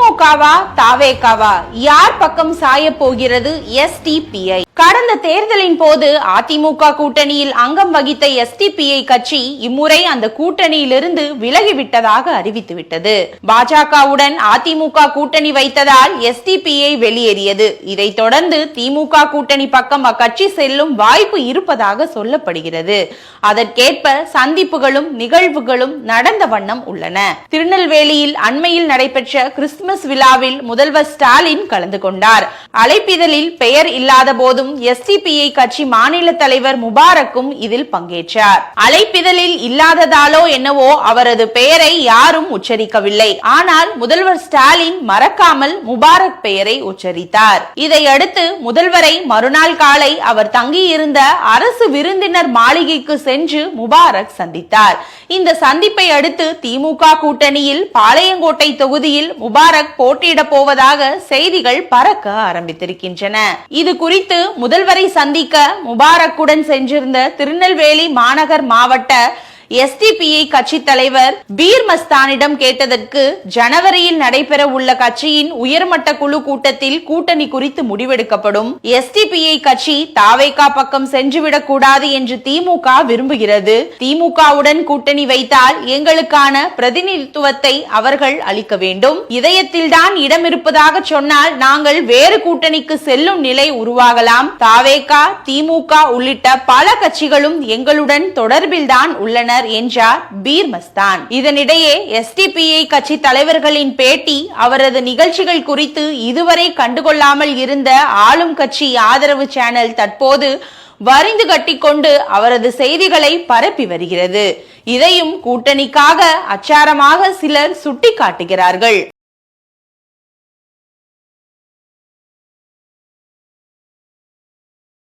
திமுகவா தாவேகாவா யார் பக்கம் சாய போகிறது? எஸ்டிபிஐ கடந்த தேர்தலின் போது அதிமுக கூட்டணியில் அங்கம் வகித்த எஸ்டிபிஐ கட்சி இம்முறை அந்த கூட்டணியிலிருந்து விலகிவிட்டதாக அறிவித்துவிட்டது. பாஜகவுடன் அதிமுக கூட்டணி வைத்ததால் எஸ்டிபிஐ வெளியேறியது. இதைத் தொடர்ந்து திமுக கூட்டணி பக்கம் அக்கட்சி செல்லும் வாய்ப்பு இருப்பதாக சொல்லப்படுகிறது. அதற்கேற்ப சந்திப்புகளும் நிகழ்வுகளும் நடந்த வண்ணம் உள்ளன. திருநெல்வேலியில் அண்மையில் நடைபெற்ற கிறிஸ்துமஸ் கிறிஸ்துமஸ் விழாவில் முதல்வர் ஸ்டாலின் கலந்து கொண்டார். அழைப்பிதழில் பெயர் இல்லாத போதும் எஸ்டிபிஐ கட்சி மாநில தலைவர் முபாரக்கும் இதில் பங்கேற்றார். அழைப்பிதழில் இல்லாததாலோ என்னவோ அவரது பெயரை யாரும் உச்சரிக்கவில்லை. ஆனால் முதல்வர் ஸ்டாலின் மறக்காமல் முபாரக் பெயரை உச்சரித்தார். இதையடுத்து முதல்வரை மறுநாள் காலை அவர் தங்கியிருந்த அரசு விருந்தினர் மாளிகைக்கு சென்று முபாரக் சந்தித்தார். இந்த சந்திப்பை அடுத்து திமுக கூட்டணியில் பாளையங்கோட்டை தொகுதியில் முபாரக் போட்டியிட போவதாக செய்திகள் பறக்க ஆரம்பித்திருக்கின்றன. இது குறித்து முதல்வரை சந்திக்க முபாரக்குடன் சென்றிருந்த திருநெல்வேலி மாநகர் மாவட்ட எஸ்டிபிஐ கட்சி தலைவர் பீர் மஸ்தானிடம் கேட்டதற்கு ஜனவரியில் நடைபெற உள்ள கட்சியின் உயர்மட்ட குழு கூட்டத்தில் கூட்டணி குறித்து முடிவெடுக்கப்படும். எஸ்டிபிஐ கட்சி தாவைக்கா பக்கம் சென்றுவிடக் கூடாது என்று திமுக விரும்புகிறது. திமுகவுடன் கூட்டணி வைத்தால் எங்களுக்கான பிரதிநிதித்துவத்தை அவர்கள் அளிக்க வேண்டும். இதயத்தில் தான் இடம் இருப்பதாக சொன்னால் நாங்கள் வேறு கூட்டணிக்கு செல்லும் நிலை உருவாகலாம். தாவேகா திமுக உள்ளிட்ட பல கட்சிகளும் எங்களுடன் தொடர்பில் தான் உள்ளனர் என்றார் பீர் மஸ்தான் இதனிடையே எஸ்டிபிஐ கட்சி தலைவர்களின் பேட்டி அவரது நிகழ்ச்சிகள் குறித்து இதுவரை கண்டுகொள்ளாமல் இருந்த ஆளும் கட்சி ஆதரவு சேனல் தற்போது வரிந்து கட்டிக்கொண்டு அவரது செய்திகளை பரப்பி வருகிறது. இதையும் கூட்டணிக்காக அச்சாரமாக சிலர் சுட்டிக்காட்டுகிறார்கள்.